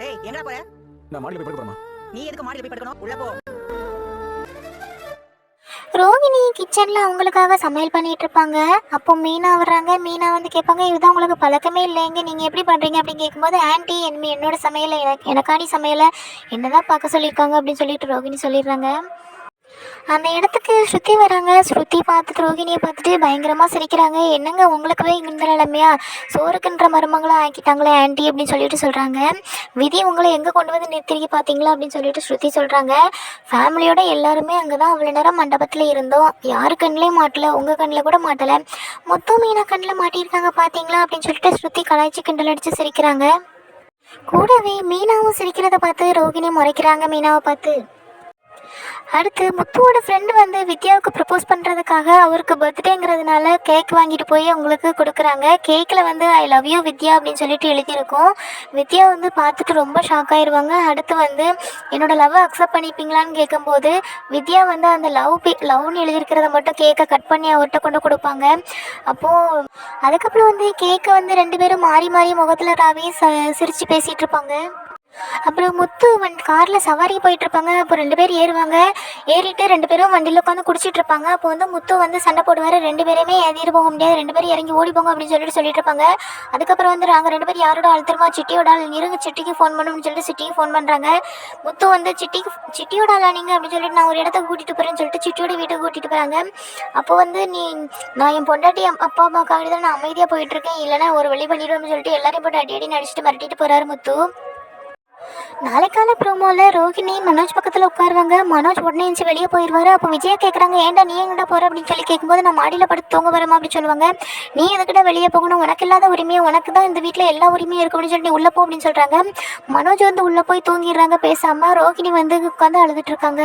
டேய் எங்கடா போற? நான் மாடியில் போய் படுக்க நீ எதுக்கு மாடியில் போய் படுக்கணும்? உள்ள போ. ரோகிணி கிச்சனில் அவங்களுக்காக சமையல் பண்ணிட்டு இருப்பாங்க. அப்போ மீனா வர்றாங்க. மீனா வந்து கேட்பாங்க இதுதான் உங்களுக்கு பழக்கமே இல்லைங்க. நீங்கள் எப்படி பண்ணுறீங்க அப்படின்னு கேட்கும்போது ஆன்ட்டி என் என்னோட சமையலை எனக்கு எனக்காடி சமையலை என்னதான் பார்க்க சொல்லியிருக்காங்க? அப்படின்னு சொல்லிட்டு ரோகிணி சொல்லிடுறாங்க. அந்த இடத்துக்கு ஸ்ருதி வராங்க. ஸ்ருதி பார்த்துட்டு ரோகிணியை பார்த்துட்டு பயங்கரமாக சிரிக்கிறாங்க. என்னங்க உங்களுக்கு போய் இந்த நிலைமையா? சோறுக்குன்ற மருமங்களா ஆக்கிட்டாங்களே ஆண்டி அப்படின்னு சொல்லிட்டு சொல்கிறாங்க விதி உங்களை எங்கே கொண்டு வந்து நிறுத்திருக்கி பார்த்தீங்களா அப்படின்னு சொல்லிட்டு ஸ்ருதி சொல்கிறாங்க ஃபேமிலியோட எல்லாருமே அங்கே தான் அவ்வளோ நேரம் மண்டபத்தில் இருந்தோம். யார் கண்ணிலே மாட்டல உங்கள் கண்ணில் கூட மாட்டலை. மொத்தம் மீனா கண்ணில் மாட்டியிருக்காங்க பார்த்தீங்களா அப்படின்னு சொல்லிட்டு ஸ்ருதி கலாய்ச்சி கிண்டல் அடித்து சிரிக்கிறாங்க. கூடவே மீனாவும் சிரிக்கிறத பார்த்து ரோகிணி முறைக்கிறாங்க மீனாவை பார்த்து. அடுத்து முத்துவோட ஃப்ரெண்டு வந்து வித்யாவுக்கு ப்ரப்போஸ் பண்ணுறதுக்காக அவருக்கு பர்த்டேங்கிறதுனால கேக் வாங்கிட்டு போய் அவங்களுக்கு கொடுக்குறாங்க. கேக்கில் வந்து ஐ லவ் யூ வித்யா அப்படின்னு சொல்லிட்டு எழுதியிருக்கோம். வித்யா வந்து பார்த்துட்டு ரொம்ப ஷாக் ஆயிடுவாங்க அடுத்து வந்து என்னோட லவ்வை அக்செப்ட் பண்ணிப்பீங்களான்னு கேட்கும்போது வித்யா வந்து அந்த லவ் பே லவ்னு எழுதியிருக்கிறத மட்டும் கேக்கை கட் பண்ணி அவர்கிட்ட கொண்டு கொடுப்பாங்க. அப்போது அதுக்கப்புறம் வந்து கேக்கை வந்து ரெண்டு பேரும் மாறி மாறி முகத்தில் ராவி ச சிரித்து பேசிகிட்டு இருப்பாங்க. அப்புறம் முத்து வந்து காரில் சவாரி போயிட்டு இருப்பாங்க அப்போ ரெண்டு பேர் ஏறுவாங்க. ஏறிட்டு ரெண்டு பேரும் வண்டியில் உட்காந்து குடிச்சிட்டு இருப்பாங்க அப்போ வந்து முத்து வந்து சண்டை போடுவார். ரெண்டு பேருமே ஏறி போக முடியாது. ரெண்டு பேரும் இறங்கி ஓடி போங்க அப்படின்னு சொல்லிட்டு சொல்லிட்டு இருப்பாங்க அதுக்கப்புறம் வந்து நாங்கள் ரெண்டு பேரும் யாரோட ஆள் திரும்ப சிட்டியோட ஆள். இருங்க சிட்டிக்கு ஃபோன் பண்ணணும்னு சொல்லிட்டு சிட்டிக்கு ஃபோன் பண்ணுறாங்க முத்து வந்து சிட்டிக்கு சிட்டியோட ஆளா நீங்கள் அப்படின்னு சொல்லிட்டு நான் ஒரு இடத்துக்கு கூட்டிகிட்டு போகிறேன்னு சொல்லிட்டு சிட்டியோட வீட்டுக்கு கூட்டிகிட்டு போகிறாங்க அப்போ வந்து நீ நான் என் பொண்டாட்டி அப்பா அப்பா அம்மாக்காக தான் நான் அமைதியாக போயிட்டு இருக்கேன் இல்லைன்னா ஒரு வழி பண்ணிடுவேன்னு சொல்லிட்டு எல்லாரையும் போட்டு அடி அடி நடிச்சிட்டு மிரட்டிட்டு போகிறாரு முத்து. நாளைக்கால ப்ரோமோல ரோஹிணி மனோஜ் பக்கத்தில் உட்காருவாங்க. மனோஜ் உடனே எழுந்து வெளியே போயிடுவார் அப்போ விஜயா கேட்குறாங்க ஏன்டா நீ எங்கடா போகிற அப்படின்னு சொல்லி கேட்கும்போது நான் மாடியில் படுத்து தூங்க வரமா அப்படின்னு சொல்லுவாங்க. நீ எதுக்கிட்ட வெளியே போகணும்? உனக்கு இல்லாத உரிமையை? உனக்கு தான் இந்த வீட்டில் எல்லா உரிமையும் இருக்கும் அப்படின்னு சொல்லி உள்ளே போ அப்படின்னு சொல்கிறாங்க மனோஜ் வந்து உள்ளே போய் தூங்கிடுறாங்க பேசாமல் ரோஹிணி வந்து உட்காந்து அழுதுட்டு இருக்காங்க.